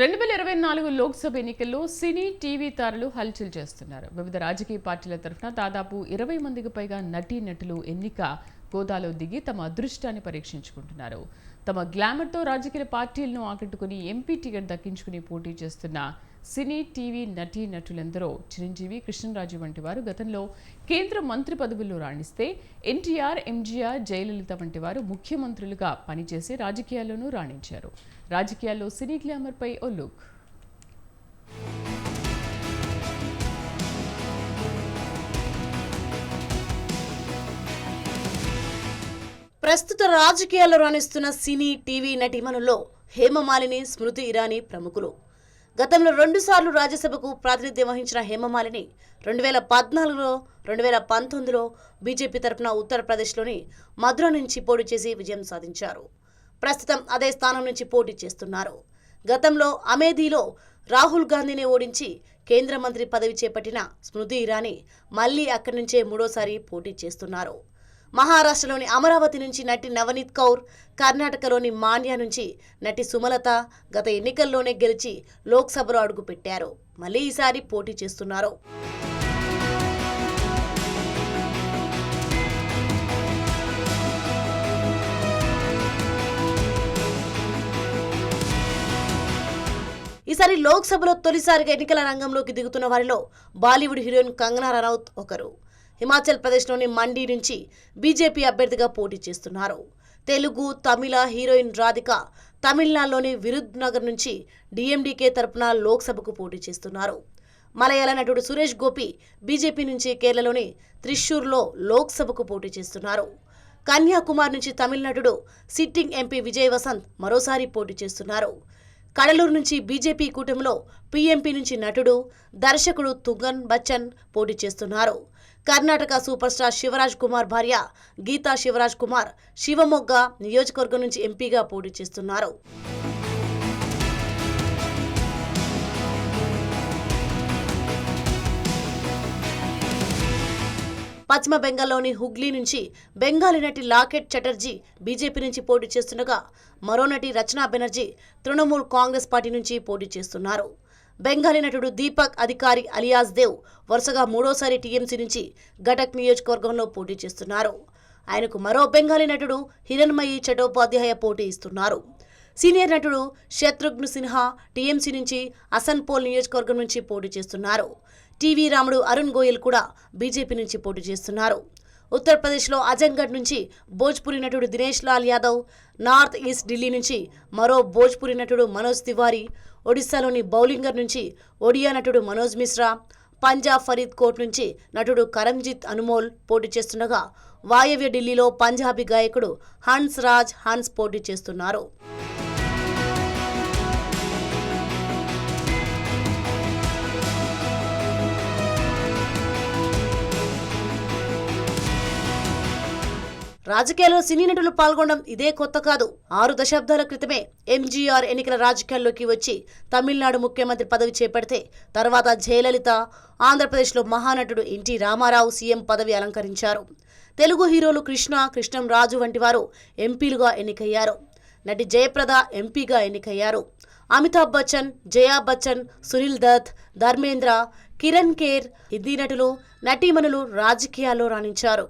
రెండు వేల ఇరవై నాలుగు లోక్సభ ఎన్నికల్లో సినీ టీవీ తారలు హల్చల్ చేస్తున్నారు. వివిధ రాజకీయ పార్టీల తరఫున దాదాపు ఇరవై మందికి పైగా నటీ నటులు ఎన్నిక గోదాలో దిగి తమ అదృష్టాన్ని పరీక్షించుకుంటున్నారు. తమ గ్లామర్తో రాజకీయ పార్టీలను ఆకట్టుకుని ఎంపీ టికెట్ దక్కించుకుని పోటీ చేస్తున్న సినీ టీవీ నటీ నటులెందరో చిరంజీవి కృష్ణరాజు వంటి వారు గతంలో కేంద్ర మంత్రి పదవుల్లో రాణిస్తే ఎన్టీఆర్ ఎంజీఆర్ జయలలిత వంటి వారు ముఖ్యమంత్రులుగా పనిచేసి రాజకీయాల్లోనూ రాణించారు. రాజకీయాల్లో సినీ గ్లామర్పై ఓ లుక్. ప్రస్తుత రాజకీయాల్లో రాణిస్తున్న సినీ టీవీ నటీమణుల్లో హేమమాలిని స్మృతి ఇరానీ ప్రముఖులు. గతంలో రెండుసార్లు రాజ్యసభకు ప్రాతినిధ్యం వహించిన హేమమాలిని రెండు వేల పద్నాలుగులో రెండు వేల పంతొమ్మిదిలో బీజేపీ తరపున ఉత్తరప్రదేశ్లోని మధుర నుంచి పోటీ చేసి విజయం సాధించారు. ప్రస్తుతం అదే స్థానం నుంచి పోటీ చేస్తున్నారు. గతంలో అమేధీలో రాహుల్ గాంధీని ఓడించి కేంద్ర మంత్రి పదవి చేపట్టిన స్మృతి ఇరానీ మళ్ళీ అక్కడి నుంచే మూడోసారి పోటీ చేస్తున్నారు. మహారాష్ట్రలోని అమరావతి నుంచి నటి నవనీత్ కౌర్ కర్ణాటకలోని మాన్యా నుంచి నటి సుమలత గత ఎన్నికల్లోనే గెలిచి లోక్సభలో అడుగుపెట్టారు మళ్ళీ ఈసారి పోటీ చేస్తున్నారు. ఈసారి లోక్సభలో తొలిసారిగా ఎన్నికల రంగంలోకి దిగుతున్న వారిలో బాలీవుడ్ హీరోయిన్ కంగనా రనౌత్ ఒకరు. హిమాచల్ ప్రదేశ్లోని మండి నుంచి బీజేపీ అభ్యర్థిగా పోటీ చేస్తున్నారు. తెలుగు తమిళ హీరోయిన్ రాధిక తమిళనాడులోని విరుద్ నగర్ నుంచి డిఎండికే తరపున లోక్సభకు పోటీ చేస్తున్నారు. మలయాళ నటుడు సురేష్ గోపి బీజేపీ నుంచి కేరళలోని త్రిశూర్లో లోక్సభకు పోటీ చేస్తున్నారు. కన్యాకుమారి నుంచి తమిళ నటుడు సిట్టింగ్ ఎంపీ విజయ్ వసంత్ మరోసారి పోటీ చేస్తున్నారు. కడలూరు నుంచి బీజేపీ కూటమిలో పీఎంపీ నుంచి నటుడు దర్శకుడు తుగన్ బచ్చన్ పోటీ చేస్తున్నారు. కర్ణాటక సూపర్ స్టార్ శివరాజ్ కుమార్ భార్య గీతా శివరాజ్ కుమార్ శివమొగ్గ నియోజకవర్గం నుంచి ఎంపీగా పోటీ చేస్తున్నారు. పశ్చిమ బెంగాల్లోని హుగ్లీ నుంచి బెంగాలీ నటి లాకెట్ చటర్జీ బీజేపీ నుంచి పోటీ చేస్తుండగా మరో నటి రచనా బెనర్జీ తృణమూల్ కాంగ్రెస్ పార్టీ నుంచి పోటీ చేస్తున్నారు. బెంగాలీ నటుడు దీపక్ అధికారి అలియాస్ దేవ్ వరుసగా మూడోసారి టీఎంసీ నుంచి గటక్ నియోజకవర్గంలో పోటీ చేస్తున్నారు. ఆయనకు మరో బెంగాలీ నటుడు హిరణ్మయి చటోపాధ్యాయ పోటీ ఇస్తున్నారు. సీనియర్ నటుడు శత్రుఘ్న సిన్హా టీఎంసీ నుంచి అసన్పోల్ నియోజకవర్గం నుంచి పోటీ చేస్తున్నారు. టీవీ రాముడు అరుణ్ గోయల్ కూడా బీజేపీ నుంచి పోటీ చేస్తున్నారు. ఉత్తరప్రదేశ్లో అజంగఢ్ నుంచి భోజ్పురి నటుడు దినేష్ లాల్ యాదవ్ నార్త్ ఈస్ట్ ఢిల్లీ నుంచి మరో భోజ్పురి నటుడు మనోజ్ తివారీ ఒడిశాలోని బౌలింగర్ నుంచి ఒడియా నటుడు మనోజ్ మిశ్రా పంజాబ్ ఫరీద్ కోట్ నుంచి నటుడు కరంజిత్ అనుమోల్ పోటీ చేస్తుండగా వాయవ్య ఢిల్లీలో పంజాబీ గాయకుడు హన్స్ రాజ్ హన్స్ పోటీ చేస్తున్నారు. రాజకీయాల్లో సినీ నటులు పాల్గొనడం ఇదే కొత్త కాదు. ఆరు దశాబ్దాల క్రితమే ఎంజీఆర్ ఎన్నికల రాజకీయాల్లోకి వచ్చి తమిళనాడు ముఖ్యమంత్రి పదవి చేపడితే తర్వాత జయలలిత ఆంధ్రప్రదేశ్లో మహానటుడు ఎన్టీ రామారావు సీఎం పదవి అలంకరించారు. తెలుగు హీరోలు కృష్ణ కృష్ణం రాజు వంటి వారు ఎంపీలుగా ఎన్నికయ్యారు. నటి జయప్రద ఎంపీగా ఎన్నికయ్యారు. అమితాబ్ బచ్చన్ జయా బచ్చన్ సునీల్ దత్ ధర్మేంద్ర కిరణ్ కేర్ హిందీ నటులు నటీమణులు రాజకీయాల్లో రాణించారు.